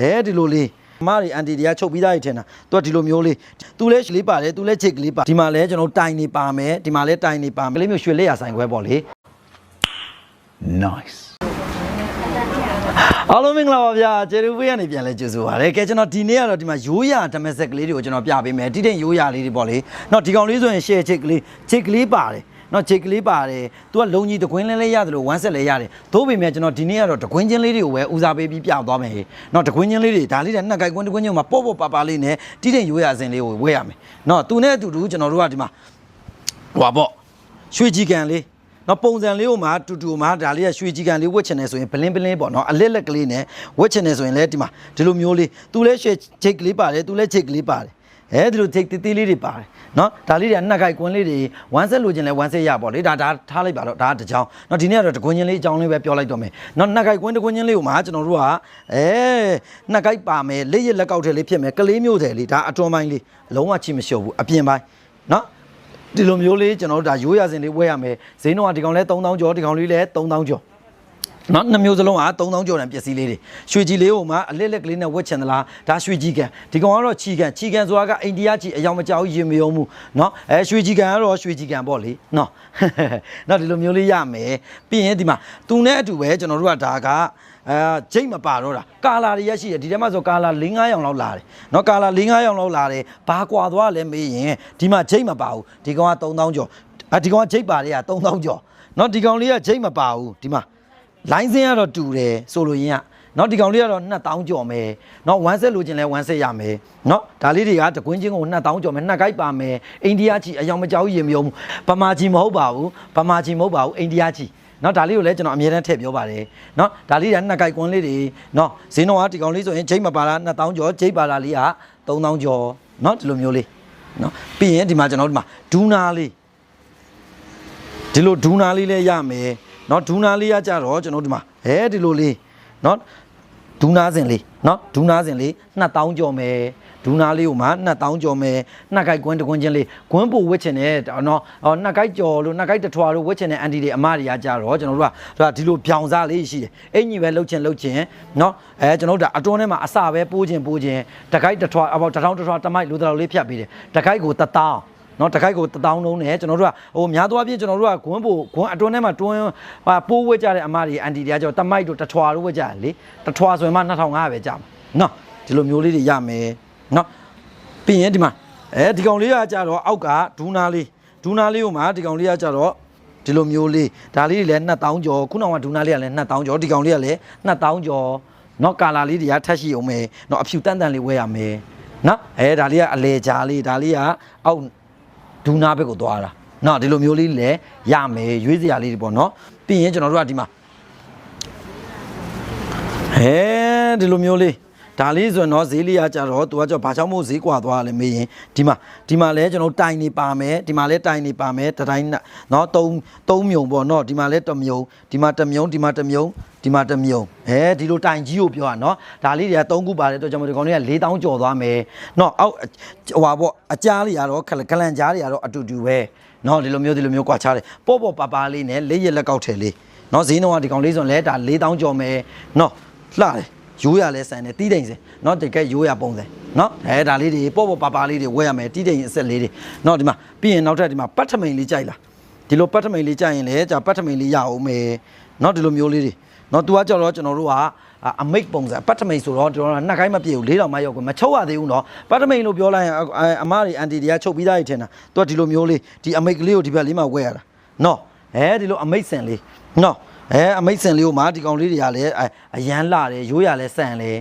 အဲဒီလိုလေးအမတွေအန်တီတွေကချုပ်ပြီးသားရထင်တာသူကဒီလိုမျိုးလေးသူလဲလေးပါတယ်သူလဲချစ်ကလေးပါဒီမှာလဲကျွန်တော်တိုင်နေပါမယ်ဒီမှာလဲတိုင်နေပါမယ်လေးမျိုးရွှေလက်ရဆိုင်ခွဲပေါ့လေ Nice. အားလုံးမင်္ဂလာပါဗျာကျေရူပေးကနေပြန်လဲကြိုဆိုပါရစေကဲကျွန်တော်ဒီနေ့ကတော့ဒီမှာရိုးရာဓမ္မစက်ကလေးတွေကိုကျွန်တော်ပြပေးမယ်တိတိရိုးရာလေးတွေပေါ့လေနော်ဒီကောင်လေးဆိုရင် share ချစ်ကလေးချစ်ကလေးပါတယ် နော်ချစ်ကလေးပါတယ်သူကလုံကြီးတကွင်းလဲလဲရတယ်လို့ဝမ်းဆက်လဲရတယ်သို့ပေမဲ့ကျွန်တော်ဒီနေ့ကတော့တကွင်းချင်းလေးတွေကိုပဲဦးစားပေးပြီးပြသွားမယ်ဟေ့နော်တကွင်းချင်းလေးတွေဒါလေးတဲ့နှစ်ကိုက်ကွင်းတကွင်းချင်းမှာပေါ့ပေါ့ပါပါလေးနဲ့တိတိရိုးရာစင်လေးကိုဝဲရမယ်နော်သူနဲ့အတူတူကျွန်တော်တို့ကဒီမှာဟွာပေါ့ရွှေကြီးကန်လေးနော်ပုံစံလေးကိုမှတူတူမှဒါလေးကရွှေကြီးကန်လေးဝတ်ချင်တယ်ဆိုရင်ဘလင်းဘလင်းပေါ့နော်အလစ်လက်ကလေးနဲ့ဝတ်ချင်တယ်ဆိုရင်လည်းဒီမှာဒီလိုမျိုးလေးသူလည်းရွှေချိတ်ကလေးပါတယ်သူလည်းချိတ်ကလေးပါတယ် အဲဒီလိုချိတ်တီးတီးလေးတွေပါတယ်နော်ဒါလေးတွေကနှစ်ခိုက်ကွင်းလေးတွေဝမ်းဆက်လိုချင်လဲဝမ်းဆက်ရပေါ့လေဒါဒါထားလိုက်ပါတော့ဒါကတစ်ကြောင်နော်ဒီနေ့ကတော့တကွင်းချင်းလေးအကြောင်းလေးပဲပြောလိုက်တော့မယ်နော်နှစ်ခိုက်ကွင်းတကွင်းချင်းလေးကိုမှကျွန်တော်တို့ကအဲနှစ်ခိုက်ပါမယ်လက်ရလက်ကောက်ထဲလေးဖြစ်မယ်ကလေးမျိုးတယ်လေးဒါအတွန်းပိုင်းလေးအလုံးဝချိမလျှော့ဘူးအပြင်ပိုင်းနော်ဒီလိုမျိုးလေးကျွန်တော်တို့ဒါရိုးရစင်လေးဝဲရမယ်ဈေးနှုန်းကဒီကောင်လဲ3000ကျော်ဒီကောင်လေးလဲ3000ကျော် နော်နှစ်မျိုးစလုံးက3000ကျော်တန်ပစ္စည်းလေးတွေရွှေကြီးလေးကိုမှအလစ်လက်ကလေးနဲ့ဝတ်ချင်သလားဒါရွှေကြီးကန်ဒီကောင်ကတော့ချီကန်ချီကန်ဆိုတာကအိန္ဒိယချီအယောင်မကြောက်ရင်မယုံဘူးနော်အဲရွှေကြီးကန်ကတော့ရွှေကြီးကန်ပေါ့လေနော် နော်ဒီလိုမျိုးလေးရမယ်ပြီးရင်ဒီမှာသူနဲ့အတူပဲကျွန်တော်တို့ကဒါကအဲဂျိတ်မပါတော့တာကာလာတွေရရှိတယ်ဒီထဲမှာဆိုကာလာ၄၅ရောင်လောက်လာတယ်เนาะကာလာ၄၅ရောင်လောက်လာတယ်ဘာကွာသွားလဲမေးရင်ဒီမှာဂျိတ်မပါဘူးဒီကောင်က3000ကျော်အဒီကောင်ကဂျိတ်ပါတယ်က3000ကျော်เนาะဒီကောင်လေးကဂျိတ်မပါဘူးဒီမှာ လိုင်းစင်းကတော့တူတယ်ဆိုလိုရင်းကနော်ဒီကောင်လေးကတော့2000ကျော်မယ်နော်1ဆက်လိုချင်လဲ1ဆက်ရမယ်နော်ဒါလေးတွေကတကွင်းချင်းကို2000ကျော်မယ်နှစ်ကိုက်ပါမယ်အိန္ဒိယချီအယောင်မကြောက်ရင်မယုံဗမာချီမဟုတ်ပါဘူးဗမာချီမဟုတ်ပါဘူးအိန္ဒိယချီနော်ဒါလေးကိုလည်းကျွန်တော်အမြဲတမ်းထည့်ပြောပါတယ်နော်ဒါလေးကနှစ်ကိုက်ကွန်းလေးတွေနော်ဈေးနှုန်းကဒီကောင်လေးဆိုရင်ဂျိတ်မပါလာ2000ကျော်ဂျိတ်ပါလာလေးက3000ကျော်နော်ဒီလိုမျိုးလေးနော်ပြီးရင်ဒီမှာကျွန်တော်ဒီမှာဒူနာလေးဒီလိုဒူနာလေးလည်းရမယ် နော်ဒူးနာလေးရကြတော့ကျွန်တော်ဒီမှာဟဲဒီလိုလေးနော်ဒူးနာစင်လေးနော်ဒူးနာစင်လေး2000ကျော်မယ်ဒူးနာလေးကိုမှ2000ကျော်မယ်နှစ်ကိုက်ကွန်းတစ်ကွန်းချင်းလေးကွန်းပို့ဝစ်ချင်တယ်နော်ဟောနှစ်ကိုက်ကျော်လို့နှစ်ကိုက်တစ်ထွာလို့ဝစ်ချင်တဲ့အန်တီတွေအမတွေကကြတော့ကျွန်တော်တို့ကဒါဒီလိုပြောင်စားလေးရှိတယ်အင်ကြီးပဲလှုပ်ချင်လှုပ်ချင်နော်အဲကျွန်တော်တို့ဒါအတွန်းထဲမှာအစပဲပိုးချင်ပိုးချင်တကိုက်တစ်ထွာအပေါတစ်ထောင်တစ်ထွာတစ်မိုက်လိုတော်လေးဖြတ်ပြီးတယ်တကိုက်ကိုတစ်တောင်း နော်တခိုက်ကိုတထောင်လုံးနဲ့ကျွန်တော်တို့ကဟိုများသောအားဖြင့်ကျွန်တော်တို့ကဂွန်းပိုဂွန်းအတွန်းထဲမှာတွန်းဟာပိုးဝက်ကြတဲ့အမတွေအန်တီတွေကကျွန်တော်တမိုက်တို့တထွာတို့ဝက်ကြတယ်လေတထွာဆိုရင်မှ2500ပဲကြာမှာနော်ဒီလိုမျိုးလေးတွေရမယ်နော်ပြီးရင်ဒီမှာအဲဒီကောင်လေးကကြတော့အောက်ကဒူးနာလေးဒူးနာလေးကိုမှဒီကောင်လေးကကြတော့ဒီလိုမျိုးလေးဒါလေးတွေလည်း2000ကျော်ခုနကဒူးနာလေးကလည်း2000ကျော်ဒီကောင်လေးကလည်း2000ကျော်နော်ကာလာလေးတွေကထက်ရှိအောင်မယ်နော်အဖြူတန်တန်လေးဝဲရမယ်နော်အဲဒါလေးကအလေကြားလေးဒါလေးကအောက် ဒူနာဘက်ကိုသွားတာနော်ဒီလိုမျိုးလေးလည်းရမယ်ရွေးစရာလေးတွေပေါ့နော်ပြီးရင်ကျွန်တော်တို့ကဒီမှာဟဲဒီလိုမျိုးလေး ဒါလေးဆိုရင်တော့ဈေးလေးကကြတော့သူကကြောဘာချောင်းမို့ဈေးကွာသွားလဲမေးရင်ဒီမှာဒီမှာလဲကျွန်တော်တိုင်နေပါမယ်ဒီမှာလဲတိုင်နေပါမယ်တတိုင်းနော်သုံးသုံးမြုံပေါ့နော်ဒီမှာလဲတစ်မြုံဒီမှာတစ်မြုံဒီမှာတစ်မြုံဒီမှာတစ်မြုံဟဲဒီလိုတိုင်ကြီးကိုပြောတာနော်ဒါလေးတွေကသုံးခုပါတယ်တော့ကျွန်တော်ဒီကောင်လေးက4000ကျော်သွားမယ်နော်အောက်ဟိုပါပေါ့အကြားလေးကတော့ခလကလန်ကြားတွေကတော့အတူတူပဲနော်ဒီလိုမျိုးဒီလိုမျိုးကွာချားတယ်ပေါ့ပေါ့ပါပါလေးနဲ့လေးရက်လက်ကောက်ထဲလေးနော်ဈေးနှုန်းကဒီကောင်လေးဆိုရင်လဲဒါ4000ကျော်မယ်နော်လှတယ် ရိုးရလဲဆန်တယ်တီးတိမ်စင်เนาะတကယ်ရိုးရပုံစံเนาะအဲဒါလေးတွေပေါ့ပေါ့ပါပါလေးတွေဝဲရမယ်တီးတိမ်အဆက်လေးတွေเนาะဒီမှာပြီးရင်နောက်ထပ်ဒီမှာပတ်ထမိန်လေးကြိုက်လားဒီလိုပတ်ထမိန်လေးကြိုက်ရင်လေじゃပတ်ထမိန်လေးရအောင်မယ်เนาะဒီလိုမျိုးလေးတွေเนาะသူကကြတော့ကျွန်တော်တို့ကအမိတ်ပုံစံပတ်ထမိန်ဆိုတော့ကျွန်တော်တို့ကနှစ်ခိုင်းမပြည့်ဘူး၄တောင်မှရောက်ကွယ်မချုပ်ရသေးဘူးเนาะပတ်ထမိန်လို့ပြောလိုက်ရင်အမတွေအန်တီတွေကချုပ်ပြီးသားတွေထင်တာသူကဒီလိုမျိုးလေးဒီအမိတ်ကလေးကိုဒီဘက်လေးမှာဝဲရတာเนาะအဲဒီလိုအမိတ်စင်လေးเนาะ အဲအမိတ်စင်လေးကိုမှဒီကောင်လေးတွေကလည်းအရန်လာတယ်ရိုးရလဲဆန်လေ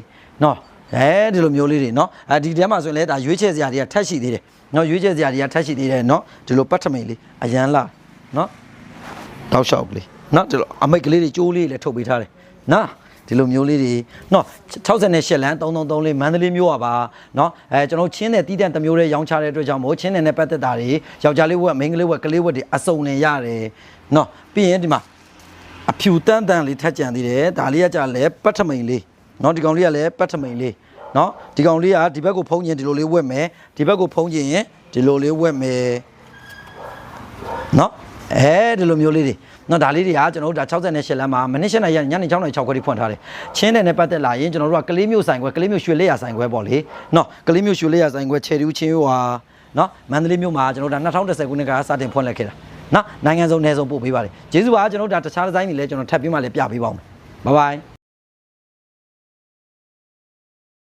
เนาะ အဲဒီလိုမျိုးလေးတွေเนาะအဲဒီထဲမှာဆိုရင်လည်းဒါရွေးချယ်စရာတွေကထက်ရှိသေးတယ်เนาะရွေးချယ်စရာတွေကထက်ရှိသေးတယ်เนาะဒီလိုပတ်ထမိန်လေးအရန်လာเนาะတောက်လျှောက်ကလေးเนาะဒီလိုအမိတ်ကလေးတွေကျိုးလေးလည်းထုတ်ပေးထားတယ်နော်ဒီလိုမျိုးလေးတွေเนาะ68လမ်း333လေးမန္တလေးမျိုးอ่ะပါเนาะအဲကျွန်တော်ချင်းတဲ့တီးတန့်တစ်မျိုးလေးရောင်းချတဲ့အတွက်ကြောင့်မို့ချင်းတဲ့နဲ့ပတ်သက်တာတွေယောက်ျားလေးဝက်မိန်းကလေးဝက်ကလေးဝက်တွေအစုံနဲ့ရတယ်เนาะပြီးရင်ဒီမှာ အဖြူတန်းတန်းလေးထက်ကြံသေးတယ်ဒါလေးကကြလဲပတ်ထမိန်လေးเนาะဒီကောင်လေးကလည်းပတ်ထမိန်လေးเนาะဒီကောင်လေးကဒီဘက်ကိုဖုံးကျင်ဒီလိုလေးဝက်မယ်ဒီဘက်ကိုဖုံးကျင်ရင်ဒီလိုလေးဝက်မယ်เนาะအဲဒီလိုမျိုးလေးတွေနော်ဒါလေးတွေကကျွန်တော်တို့ဒါ68လမ်းမှာမနစ်7နာရီညနေ6နာရီ6ခွဲထိဖွင့်ထားတယ်။ချင်းတဲ့နဲ့ပတ်သက်လာရင်ကျွန်တော်တို့ကကလေးမျိုးဆိုင်ခွဲကလေးမျိုးရွှေလက်ရဆိုင်ခွဲပေါ့လေ။နော်ကလေးမျိုးရွှေလက်ရဆိုင်ခွဲချယ်တူးချင်းရွာနော်မန္တလေးမြို့မှာကျွန်တော်တို့ဒါ2010ခုနှစ်ကစတင်ဖွင့်လှစ်ခဲ့တာ။ နော်နိုင်ငံစုံနယ်စုံပို့ပေးပါတယ်ကျေးဇူးပါကျွန်တော်တို့ဒါတခြားဒီဇိုင်းတွေလည်းကျွန်တော်ထပ်ပြီးမှလည်းပြပေးပါဦးဘိုင်ဘိုင်